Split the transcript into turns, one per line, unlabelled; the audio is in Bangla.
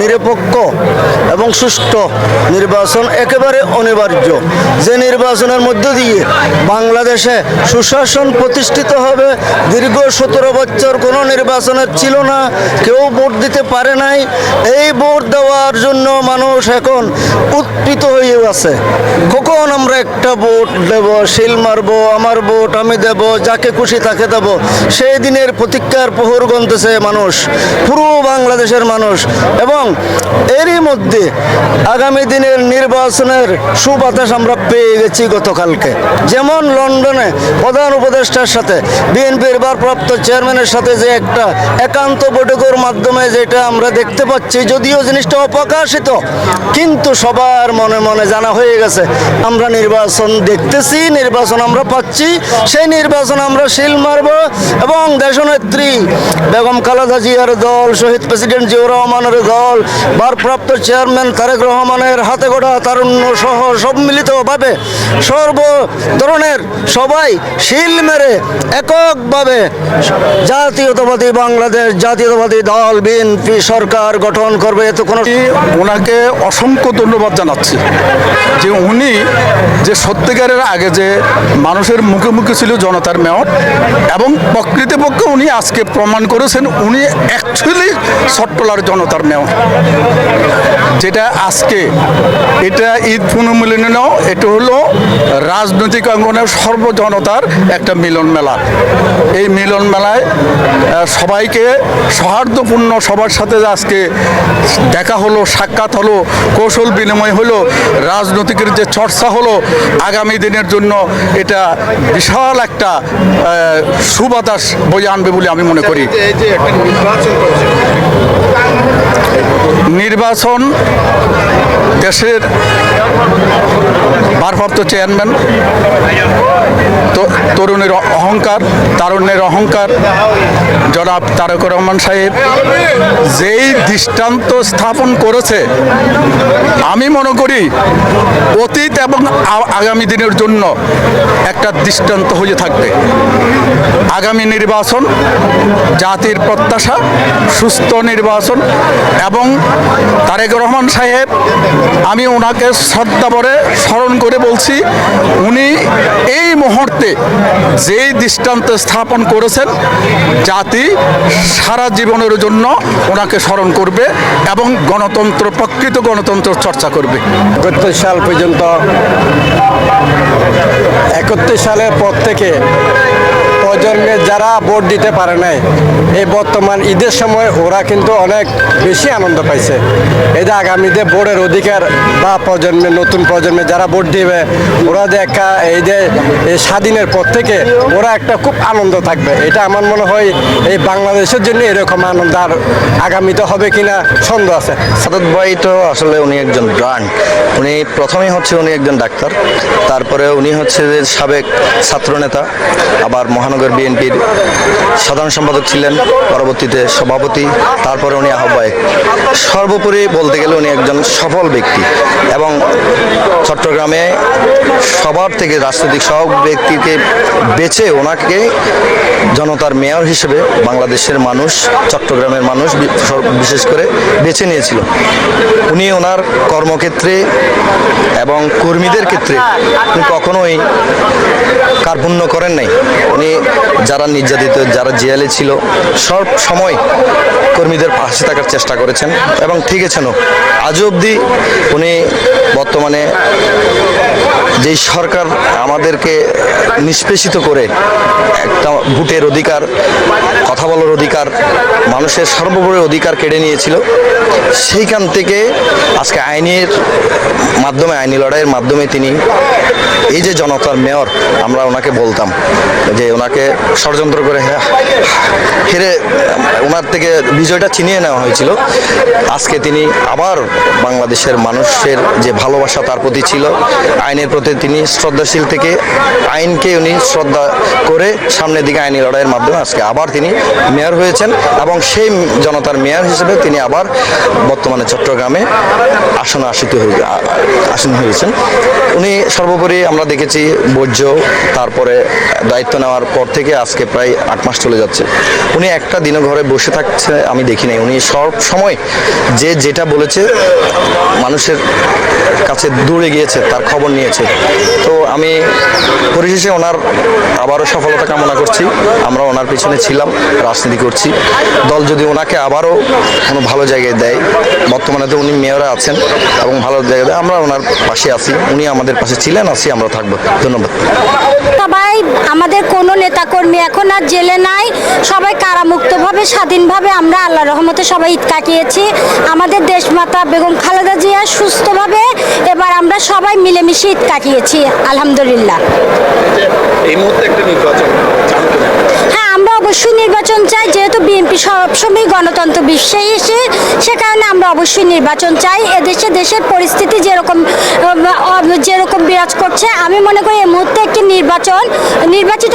নিরপেক্ষ এবং সুষ্ঠু নির্বাচন একেবারে অনিবার্য। যে নির্বাচনের মধ্য দিয়ে বাংলাদেশে সুশাসন প্রতিষ্ঠিত হবে, দীর্ঘ সতেরো বছর কোনো নির্বাচনের ছিল না, কেউ ভোট দিতে পারে নাই, এই ভোট দেওয়ার জন্য মানুষ এখন উৎপীত হয়ে আছে। কখন আমরা একটা ভোট দেব, শিল মারবো, আমার ভোট আমি দেব, যাকে খুশি তাকে দেব, সেই দিনের প্রতীক্ষার প্রহর গন্তেছে মানুষ, পুরো বাংলাদেশের মানুষ। এবং এরই মধ্যে আগামী দিনের নির্বাচনের সুবাতাস আমরা পেয়ে গেছি গতকালকে। যেমন লন্ডনে প্রধান উপদেষ্টার সাথে, বিএনপির ভারপ্রাপ্ত চেয়ারম্যানের সাথে যে একটা একান্ত বৈঠকের মাধ্যমে যেটা আমরা দেখতে পাচ্ছি, যদিও জিনিসটা অপ্রকাশিত, কিন্তু সবার মনে মনে জানা হয়ে গেছে, আমরা নির্বাচন দেখতেছি, নির্বাচন আমরা পাচ্ছি, সেই নির্বাচন আমরা শিল মারব এবং দেশনেত্রী বেগম খালেদা জিয়ার দল, শহীদ প্রেসিডেন্ট জিয়াউর রহমানের দল ভারপ্রাপ্ত চেয়ারম্যান তারেক রহমানের হাতে গড়া তারুণ্য সহ সম্মিলিতভাবে সর্ব ধরনের সবাই শিল মেরে এককভাবে জাতীয়তাবাদী বাংলাদেশ, জাতীয়তাবাদী দল, বিএনপি সরকার গঠন করবে এতে কোনো
ওনাকে অসংখ্য ধন্যবাদ জানাচ্ছি যে উনি যে সত্যিকারের আগে যে মানুষের মুখে মুখে ছিল জনতার মেয়র এবং প্রকৃতপক্ষে উনি আজকে প্রমাণ করেছেন, উনি অ্যাকচুয়ালি সট্টলার জনতার মেয়র। যেটা আজকে, এটা ঈদ পুনর্মিলনীয় এটা হলো রাজনৈতিক অঙ্গনের সর্বজনতার একটা মিলন মেলা। এই মিলন মেলায় সবাইকে সৌহার্দ্যপূর্ণ সবার সাথে আজকে দেখা হলো, সাক্ষাৎ হলো, কৌশল বিনিময় হলো, রাজনৈতিকের যে চর্চা হলো, আগামী দিনের জন্য এটা বিশাল একটা সুবাতাস বয়ে আনবে বলে আমি মনে করি।
নির্বাচন
দেশের ভারপ্রাপ্ত চেয়ারম্যান তরুণের অহংকার, তারুণ্যের অহংকার। জনাব তারক রহমান সাহেব, যেই দৃষ্টান্ত স্থাপন করেছে, আমি মনে করি অতীত এবং আগামী দিনের জন্য একটা দৃষ্টান্ত হয়ে থাকবে। আগামী নির্বাচন, জাতির প্রত্যাশা, সুস্থ নির্বাচন এবং তারেক রহমান সাহেব, আমি ওনাকে শ্রদ্ধা ভরে স্মরণ করে বলছি, উনি এই মুহূর্তে যেই দৃষ্টান্ত স্থাপন করেছেন, জাতি সারা জীবনের জন্য ওনাকে স্মরণ করবে এবং গণতন্ত্র, প্রকৃত গণতন্ত্র চর্চা করবে।
একত্রিশ সাল পর্যন্ত, একত্রিশ সালের পর থেকে প্রজন্মে যারা ভোট দিতে পারে নাই, এই বর্তমান ঈদের সময় ওরা কিন্তু অনেক বেশি আনন্দ পাইছে। এটা আগামীতে ভোটের অধিকার বা প্রজন্মে, নতুন প্রজন্মে যারা ভোট দিবে, ওরা যে একটা এই যে এই স্বাধীনের পর থেকে ওরা একটা খুব আনন্দ থাকবে। এটা আমার মনে হয় এই বাংলাদেশের জন্য এরকম আনন্দ আর আগামীতে হবে কিনা সন্দেহ আছে।
সাদত ভাই তো আসলে উনি একজন ব্রান্ড উনি প্রথমেই হচ্ছে উনি একজন ডাক্তার, তারপরে উনি হচ্ছে যে সাবেক ছাত্রনেতা, আবার মহানগর বিএনপির সাধারণ সম্পাদক ছিলেন, পরবর্তীতে সভাপতি, তারপরে উনি আহ্বায়ক। সর্বোপরি বলতে গেলে উনি একজন সফল ব্যক্তি এবং চট্টগ্রামে সবার থেকে রাজনৈতিক সব ব্যক্তিকে বেছে ওনাকে জনতার মেয়র হিসেবে বাংলাদেশের মানুষ, চট্টগ্রামের মানুষ বিশেষ করে বেছে নিয়েছিল। উনি ওনার কর্মক্ষেত্রে এবং কর্মীদের ক্ষেত্রে কখনোই কার্পণ্য করেন নাই। উনি যারা নির্যাতিত, যারা জেলে ছিল, সব সময় কর্মীদের পাশে থাকার চেষ্টা করেছেন এবং ঠিক ঠিকেছেনও আজও অবধি উনি বর্তমানে যেই সরকার আমাদেরকে নিষ্পেষিত করে একটা ভোটের অধিকার, কথা বলার অধিকার, মানুষের সর্বোপরি অধিকার কেড়ে নিয়েছিল, সেইখান থেকে আজকে আইনের মাধ্যমে, আইনি লড়াইয়ের মাধ্যমে তিনি এই যে জনতার মেয়র, আমরা ওনাকে বলতাম যে ওনাকে ষড়যন্ত্র করে হেরে, ওনার থেকে বিজয়টা ছিনিয়ে নেওয়া হয়েছিল। আজকে তিনি আবার বাংলাদেশের মানুষের যে ভালোবাসা তার প্রতি ছিল, আইনের
আইনের প্রতি তিনি শ্রদ্ধাশীল থেকে আইনকে উনি শ্রদ্ধা করে সামনের দিকে আইনি লড়াইয়ের মাধ্যমে আজকে আবার তিনি মেয়র হয়েছেন এবং সেই জনতার মেয়র হিসেবে তিনি আবার বর্তমানে চট্টগ্রামে আসনে আসিত হয়ে আসীন হয়েছেন। উনি সর্বোপরি আমরা দেখেছি বর্জ্য, তারপরে দায়িত্ব নেওয়ার পর থেকে আজকে প্রায় আট মাস চলে যাচ্ছে। উনি একটা দিনও ঘরে বসে থাকছে আমি দেখি নাই। উনি সব সময় যে যেটা বলেছে মানুষের কাছে দূরে গিয়েছে, তার খবর নিয়েছে। তো আমি পরিশেষে ওনার আবারও সফলতা কামনা করছি। আমরা ওনার পিছনে ছিলাম, রাজনীতি করছি। দল যদি ওনাকে আবারও কোনো ভালো জায়গায় দেয়, বর্তমানে তো উনি মেয়রে আছেন এবং ভালো জায়গায় দেয়, আমরা ওনার পাশে আছি, উনি আমাদের পাশে ছিলেন, আছি, আমরা থাকব। ধন্যবাদ।
সবাই আমাদের কোনো নেতাকর্মী এখন আর জেলে নাই। সবাই কারামুক্তভাবে, স্বাধীনভাবে আমরা আল্লাহ রহমতে সবাই ঈদ কাটিয়েছি। আমাদের দেশমাতা বেগম খালেদা জিয়া সুস্থভাবে, এবার আমরা সবাই মিলেমিশে ঈদ কাটিয়েছি আলহামদুলিল্লাহ।
এই মুহূর্তে একটা নির্বাচন
হ্যাঁ আমরা অবশ্যই নির্বাচন চাই যেহেতু বিএনপি সবসময় গণতন্ত্র বিশ্বাসী সে কারণে আমরা অবশ্যই নির্বাচন চাই। এদেশে দেশের পরিস্থিতি যেরকম যেরকম বিরাজ করছে আমি মনে করি এই মুহূর্তে একটি নির্বাচন নির্বাচিত